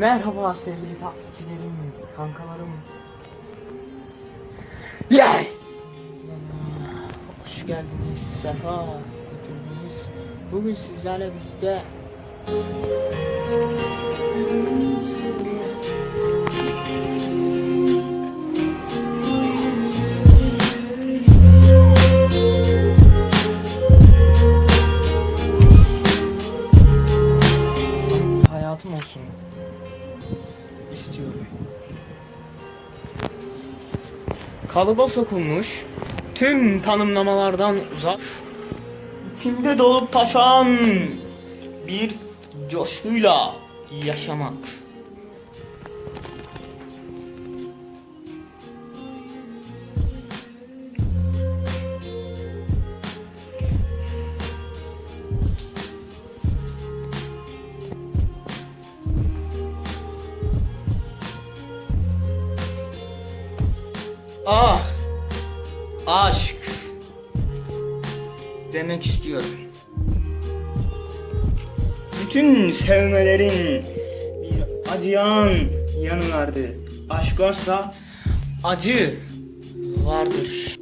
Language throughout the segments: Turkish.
Merhaba sevgili takipçilerim, kankalarım. Yes! Hoş geldiniz, sefa getirdiniz. Bugün sizlerle birlikte hayatım olsun istiyorum. Kalıba sokulmuş, tüm tanımlamalardan uzak, içimde dolup taşan bir coşkuyla yaşamak. Ah! Aşk! Demek istiyorum. Bütün sevmelerin bir acıyan yanı vardır. Aşk varsa acı vardır.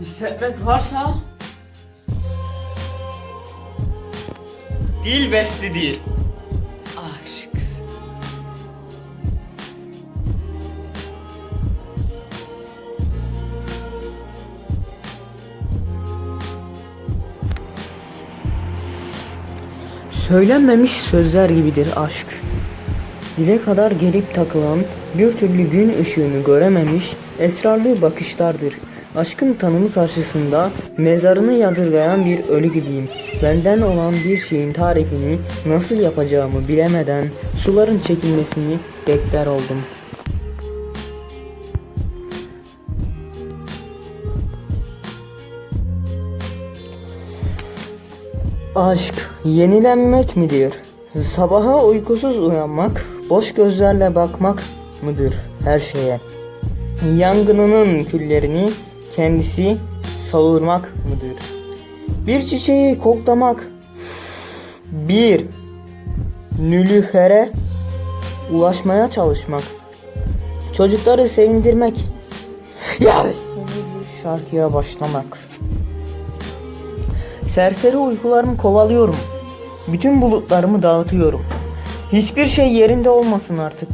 Hissetmek varsa Dil besti değil. Aşk. Söylenmemiş sözler gibidir aşk. Dile kadar gelip takılan, bir türlü gün ışığını görememiş esrarlı bakışlardır. Aşkın tanımı karşısında mezarını yadırgayan bir ölü gibiyim. Benden olan bir şeyin tarifini nasıl yapacağımı bilemeden suların çekilmesini bekler oldum. Aşk yenilenmek midir? Sabaha uykusuz uyanmak, boş gözlerle bakmak mıdır her şeye? Yangınının küllerini kendisi savurmak mıdır? Bir çiçeği koklamak, bir nülüfere ulaşmaya çalışmak, çocukları sevindirmek, ya bir şarkıya başlamak. Serseri uykularımı kovalıyorum. Bütün bulutlarımı dağıtıyorum. Hiçbir şey yerinde olmasın artık.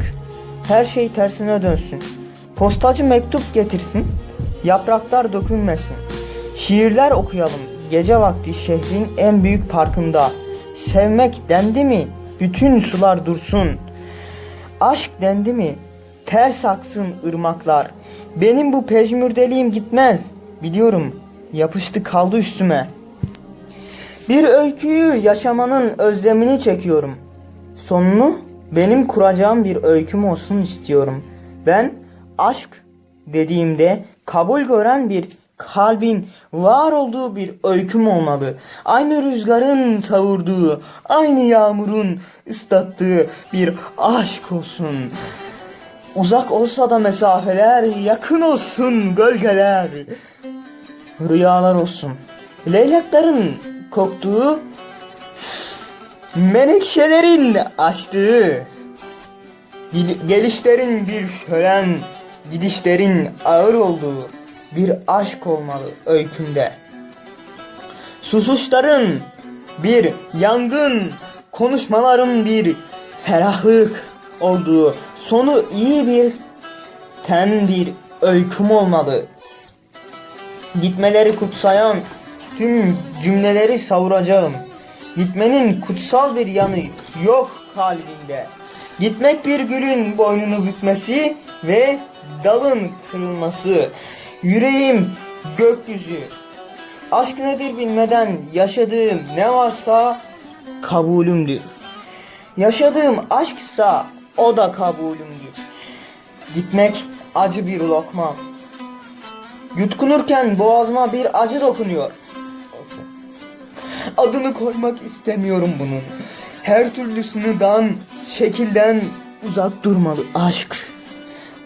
Her şey tersine dönsün. Postacı mektup getirsin. Yapraklar dökülmesin. Şiirler okuyalım. Gece vakti şehrin en büyük parkında. Sevmek dendi mi? Bütün sular dursun. Aşk dendi mi? Ters aksın ırmaklar. Benim bu pejmürdeliğim gitmez. Biliyorum. Yapıştı kaldı üstüme. Bir öyküyü yaşamanın özlemini çekiyorum. Sonunu benim kuracağım bir öyküm olsun istiyorum. Ben aşk dediğimde kabul gören bir kalbin var olduğu bir öyküm olmalı. Aynı rüzgarın savurduğu, aynı yağmurun ıslattığı bir aşk olsun. Uzak olsa da mesafeler, yakın olsun gölgeler. Rüyalar olsun. Leyleklerin koktuğu, menekşelerin açtığı, gel- gelişlerin bir şölen, gidişlerin ağır olduğu bir aşk olmalı öykümde. Susuşların bir yangın, konuşmaların bir ferahlık olduğu, sonu iyi bir ten bir öyküm olmalı. Gitmeleri kutsayan tüm cümleleri savuracağım. Gitmenin kutsal bir yanı yok kalbinde. Gitmek bir gülün boynunu bükmesi ve dalın kırılması. Yüreğim gökyüzü. Aşk nedir bilmeden yaşadığım ne varsa kabulümdür. Yaşadığım aşksa o da kabulümdür. Gitmek acı bir lokma. Yutkunurken boğazıma bir acı dokunuyor. Adını koymak istemiyorum bunun. Her türlü sınırdan, şekilden uzak durmalı aşk.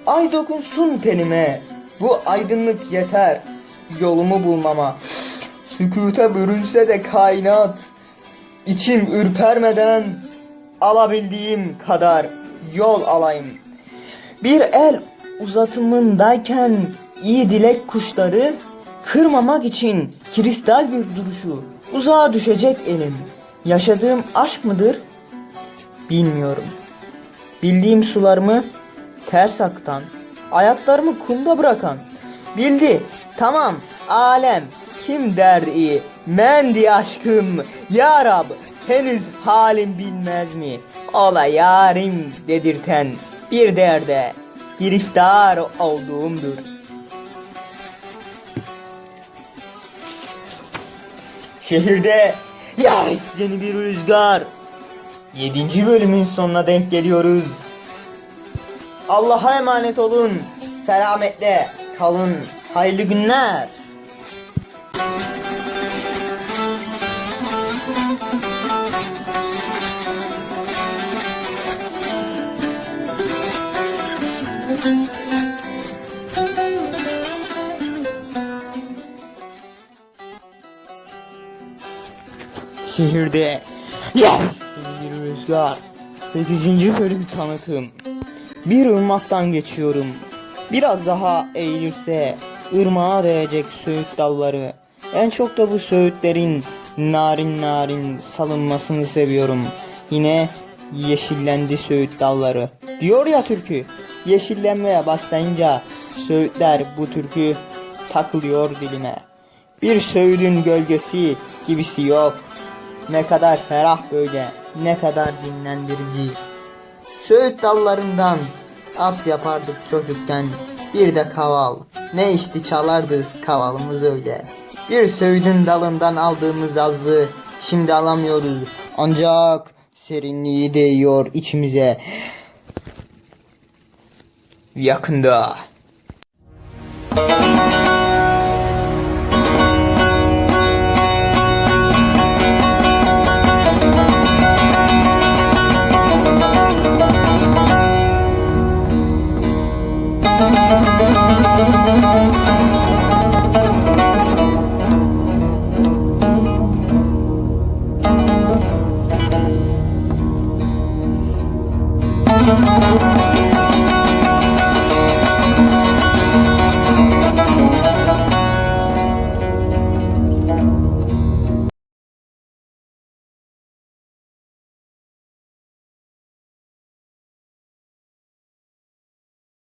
Ay dokunsun tenime, Bu aydınlık yeter yolumu bulmama. Sükute bürünse de kainat. İçim ürpermeden alabildiğim kadar yol alayım. Bir el uzatımındayken iyi dilek kuşları kırmamak için kristal bir duruşu uzağa düşecek elim. Yaşadığım aşk mıdır? Bilmiyorum. Bildiğim sularımı ters aktan, ayaklarımı kumda bırakan. Bildi, tamam, alem, kim der iyi, mendi aşkım, ya Rab, henüz halim bilmez mi? Ola yarim dedirten bir derde giriftar olduğumdur. Şehirde yağış yeni bir rüzgar. Yedinci bölümün sonuna denk geliyoruz. Allah'a emanet olun. Selametle kalın. Hayırlı günler. Şehirde yağış rüzgar. 8. bölüm tanıtım. Bir ırmaktan geçiyorum. Biraz daha eğilirse ırmağa değecek söğüt dalları. En çok da bu söğütlerin narin narin salınmasını seviyorum. Yine yeşillendi söğüt dalları. Diyor ya türkü. Yeşillenmeye başlayınca söğütler bu türkü takılıyor dilime. Bir söğüdün gölgesi gibisi yok. Ne kadar ferah böyle, ne kadar dinlendirici. Söğüt dallarından at yapardık çocukken, bir de kaval. Ne içti çalardı kavalımız öyle. Bir söğüdün dalından aldığımız azı şimdi alamıyoruz. Ancak serinliği değiyor içimize. Yakında. Müzik